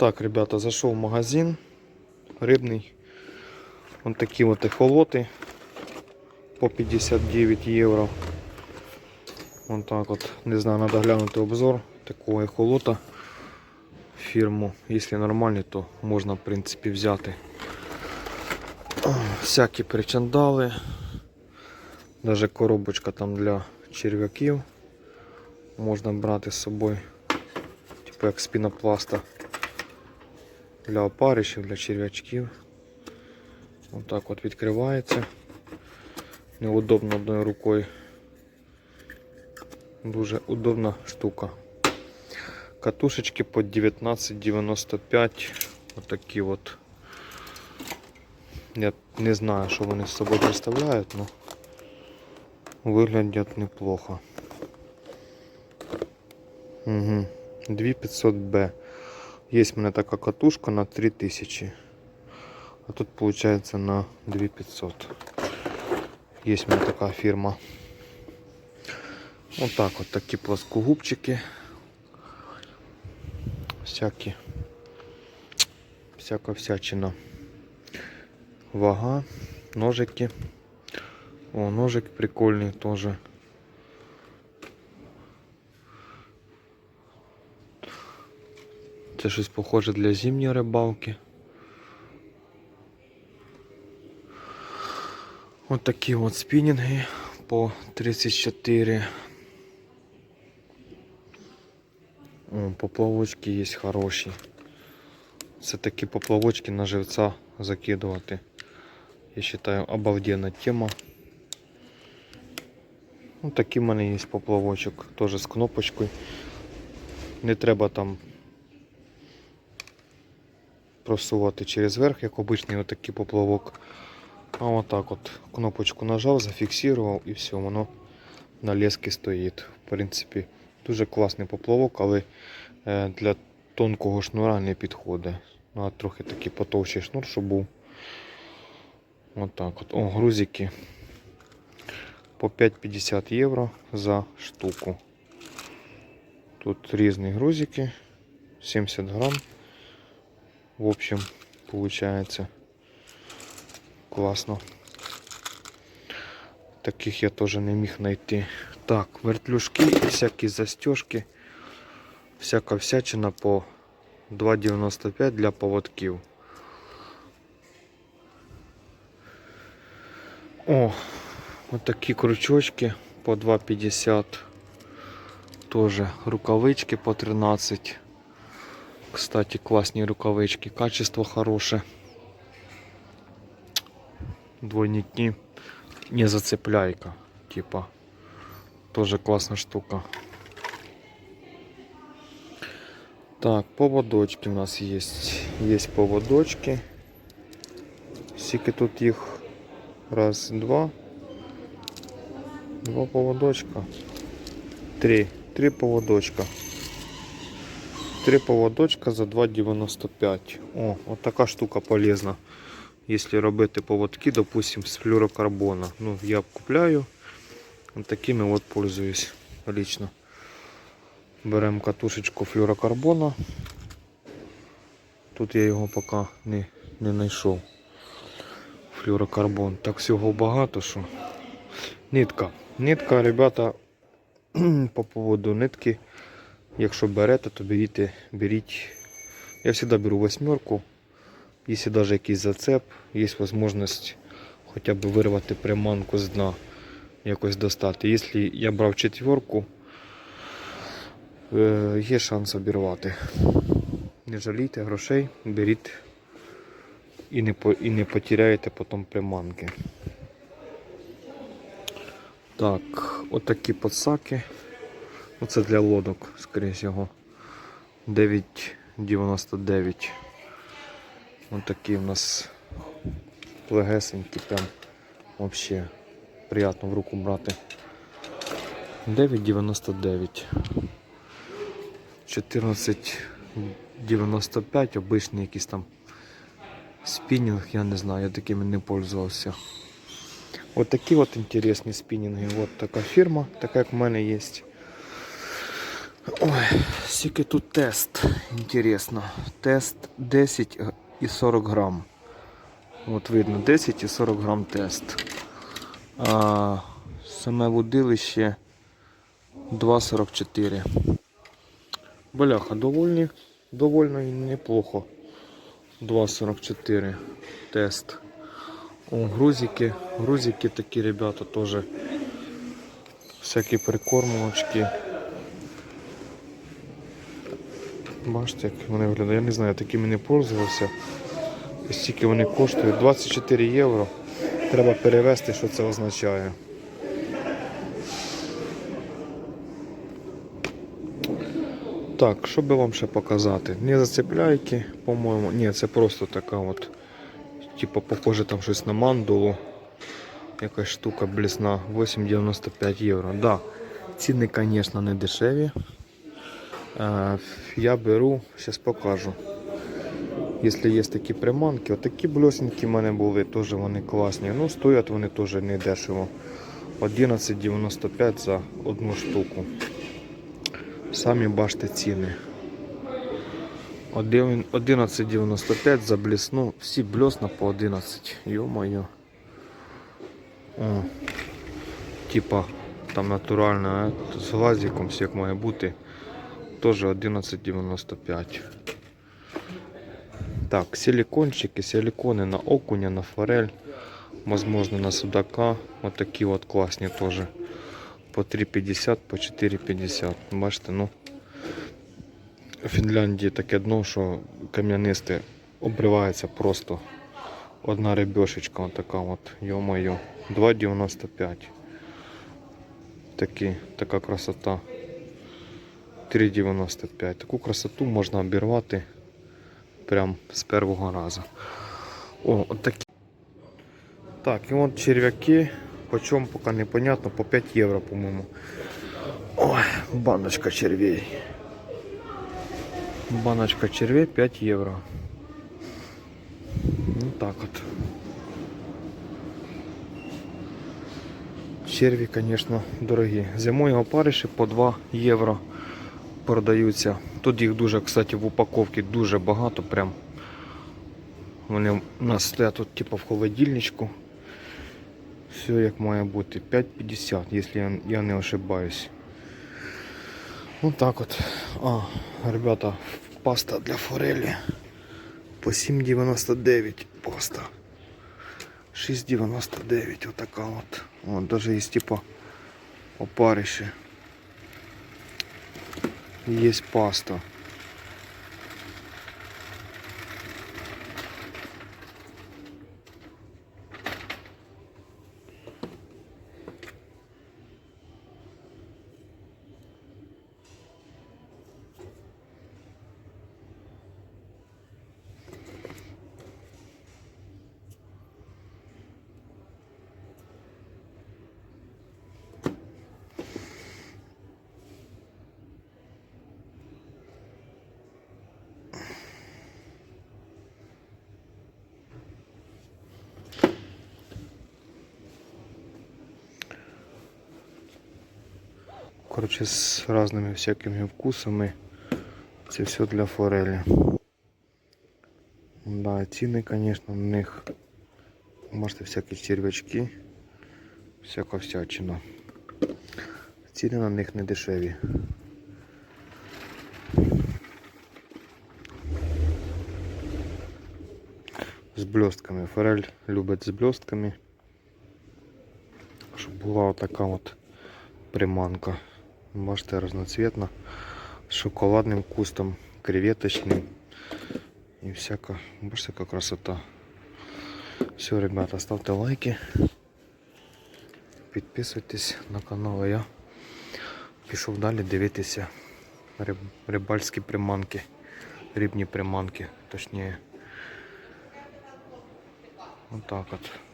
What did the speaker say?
Так, ребята, зайшов в магазин рибний. Вон такі от ехолоти по 59 євро. Вон так от. Не знаю, треба глянути обзор такого ехолота. Фірму. Якщо нормальний, то можна в принципі взяти. Всякі причандали. Даже коробочка там для черв'яків. Можна брати з собою. Типу як з пінопласта. Для опарищів, для черв'ячків. Ось так от відкривається. Неудобно одною рукою. Дуже удобна штука. Катушечки по 19,95. Отакі от. Я не знаю, що вони з собою представляють, але виглядять неплохо. Угу. 2500B. Є в мене така катушка на 3000. А тут виходить на 2500. Є в мене така фірма. Отак от такі плоскогубчики. Всякі. Всяка всячина. Вага, ножики. О, ножик прикольный тоже. Це щось похоже для зимньої рибалки. От такі от спінінги по 34. О, поплавочки є хороші. Це такі поплавочки на живця закидувати. Я вважаю, обалденна тема. Ну, такий в мене є поплавочок, теж з кнопочкою. Не треба там просувати через верх, як обичний отакий поплавок. А отак от кнопочку нажав, зафіксував і все, воно на лески стоїть. В принципі, дуже класний поплавок, але е, для тонкого шнура не підходить. Ну, а трохи такий потовщий шнур, щоб був. Отак от. О, грузики по 5,50 євро за штуку. Тут різні грузики, 70 грам. В общем, получается класно. Таких я тоже не міг знайти. Так, вертлюжки, всякі застежки, всяка всячина по 2,95 для поводків. О, вот такі крючочки по 2,50. Тоже рукавички по 13. Кстати, классные рукавички, качество хорошее. Двойники, не зацепляйка, типа. Тоже классная штука. Так, поводочки у нас есть. Есть поводочки. Скільки тут їх? Раз, два. Два поводочка. Три. Три поводочка. Три поводочка за 2,95. О, от така штука полезна. Якщо робити поводки, допустим, з флюрокарбона. Ну, я купляю. От такими от пользуюсь лично. Беремо катушечку флюрокарбона. Тут я його поки не, не знайшов. Флюрокарбон. Так всього багато, що. Нитка. Нитка, ребята, по поводу нитки. Якщо берете, то беріть, беріть. Я завжди беру восьмерку. Якщо навіть якийсь зацеп, є можливість хоча б вирвати приманку з дна, якось достати. Якщо я брав четверку, е, є шанс обірвати. Не жалійте грошей, беріть і не, і не потеряєте потім приманки. Так, отакі подсаки. Оце для лодок, скоріше всього. 9,99. Ось такі у нас легесенькі, прям вообще приємно в руку брати. 9,99. 14,95 обичний якийсь там спінінг, я не знаю, я такими не пользувався. От такі от інтересні спінінги. От така фірма, така як в мене є. Ой, скільки тут тест, інтересно. Тест 10 і 40 грам. От видно, 10 і 40 грам тест. А саме водилище 2,44. Бляха, довольні, довольно і неплохо. 2,44 тест. О, грузики. Грузики такі ребята теж. Всякі прикормочки. Бачите, як вони виглядають. Я не знаю, такими не пользувався. І Скільки вони коштують? 24 євро. Треба перевести, що це означає. Так, що би вам ще показати? Не зацепляйки, по-моєму. Ні, це просто така от. Типа похоже там щось на мандулу. Якась штука блісна. 8,95 євро. Да. Ціни, звісно, не дешеві. Е, Я беру, зараз покажу. Якщо є такі приманки, отакі бльосінки в мене були, теж вони класні. Ну, стоять вони теж не дешево. 11,95 за одну штуку. Самі бачите ціни. 11,95 за блісну. Всі блесна по 11. Йо-моє. Типа там натуральна е, з глазиком, все як має бути. Теж 11,95. Так, силикончики, силиконы на окуня, на форель, возможно на судака. Вот такие вот классные тоже. По 3,50, по 4,50. Бачите, ну в Фінляндії таке дно, що кам'янисте обривається просто. Одна рибешечка, вот така от, йо-моє, 2,95. Такі, така красота. 3,95. Таку красоту можна обірвати прям з першого разу. О, от такі. Так, і от черв'яки, по чому поки непонятно, по 5 євро, по-моєму. Ой, баночка червей. Баночка червей 5 євро. Ну так от. Черві, звісно, дорогі. Зимою опариші по 2 євро продаються. Тут їх дуже, кстати, в упаковці дуже багато. Прям. Вони у нас стоять тут типу в холодильничку. Все як має бути. 5,50, якщо я, не ошибаюсь. Ну так от. А, ребята, паста для форелі. По 7,99 паста. 6,99 отака от. От, даже є типа опариші. Есть паста. Короче, с разными всякими вкусами. Це все для форелі. Да, ціни, конечно, на них. Бачите, всякі червячки, всяка всячина. Ціни на них не дешеві. З блістками. Форель любить з блістками. Щоб була отака от приманка. Бачите, разноцветна. З шоколадним кустом, креветочним. І всяка, бачите, яка красота. Все, ребята, ставте лайки. Підписуйтесь на канал. Я пішов далі дивитися риб, рибальські приманки. Рибні приманки, точніше. Отак от.